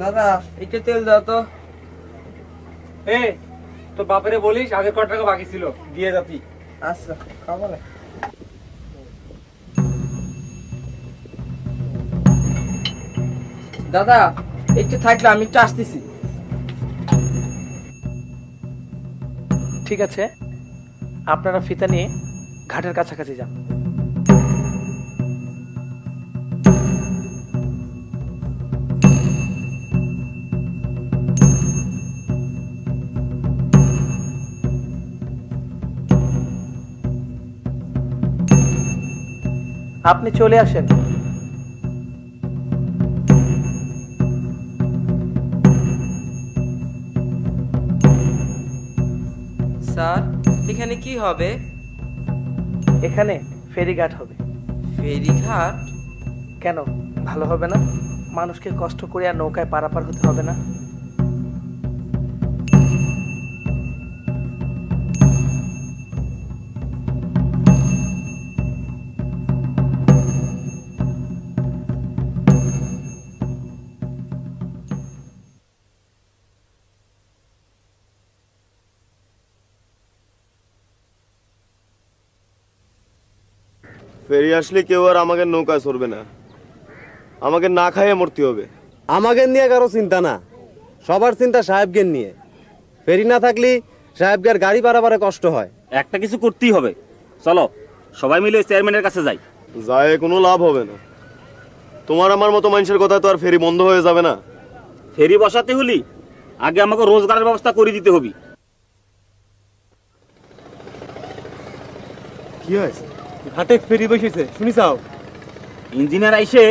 দাদা একটু তেল দাও তো। এ তো বাপেরে বলিস আগে কত টাকা বাকি ছিল দিয়ে যাতি আচ্ছা খাব না। দাদা একটু থাকলে আমি একটু আসতেছি। ঠিক আছে আপনারা ফিতা নিয়ে ঘাটের কাছাকাছি যান। আপনি চলে আসেন। স্যার এখানে কি হবে? এখানে ফেরিঘাট হবে। ফেরিঘাট? কেন? ভালো হবে না? মানুষকে কষ্ট করে আর নৌকায় পারাপার হতে হবে না? ফেরি আসলে কেউ আর আমাকে নৌকায় চড়বে না। আমাকে না খাইয়ে মরতে হবে। আমাকে নিয়ে কারও চিন্তা না। সবার চিন্তা সাহেবকে নিয়ে। ফেরি না থাকলে সাহেবকে গাড়ি পারাবারে কষ্ট হয়। একটা কিছু করতেই হবে। চলো সবাই মিলে চেয়ারম্যানের কাছে যাই। যায় কোনো লাভ হবে না। তোমার আমার মতো মানুষের কথা তো আর ফেরি বন্ধ হয়ে যাবে না। ফেরি বসাতে হলি আগে আমাকে রোজগারের ব্যবস্থা করে দিতে হবে। কি হয়েছে? ঘাটে ফেরি বসেছে শুনি চাও ইঞ্জিনিয়ার আইসে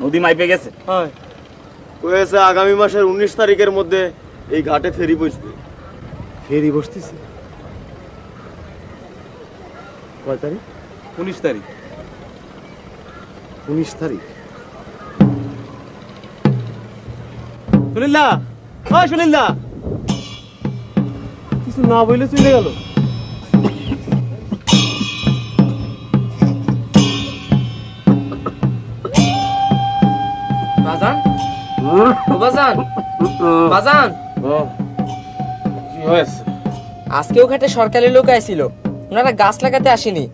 নদী মাইপে গেছে। হয়। হয়েছে আগামী মাসের উনিশ তারিখের মধ্যে এই ঘাটে ফেরি বসবে। ফেরি বসতেছে? কয় তারিখ? উনিশ তারিখ। উনিশ তারিখ। সুনীলদা হয় সুনীলদা কিছু না বললে চলে গেল। বাজান? বাজান? বাজান? কি হয়েছে? আজকেও ঘাটে সরকারি লোক আইছিল। ওনারা গাছ লাগাতে আসেনি।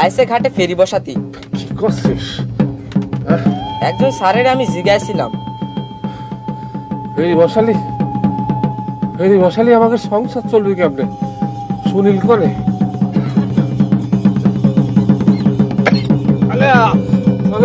আইসে ঘাটে ফেরি বসাতি। কি করছিস? একজন স্যারের আমি জিগাইছিলাম ফেরি বসালি? ফেরি বসালি আমাকে সংসার চলবে কেমনে? সুনীল করে। মা মা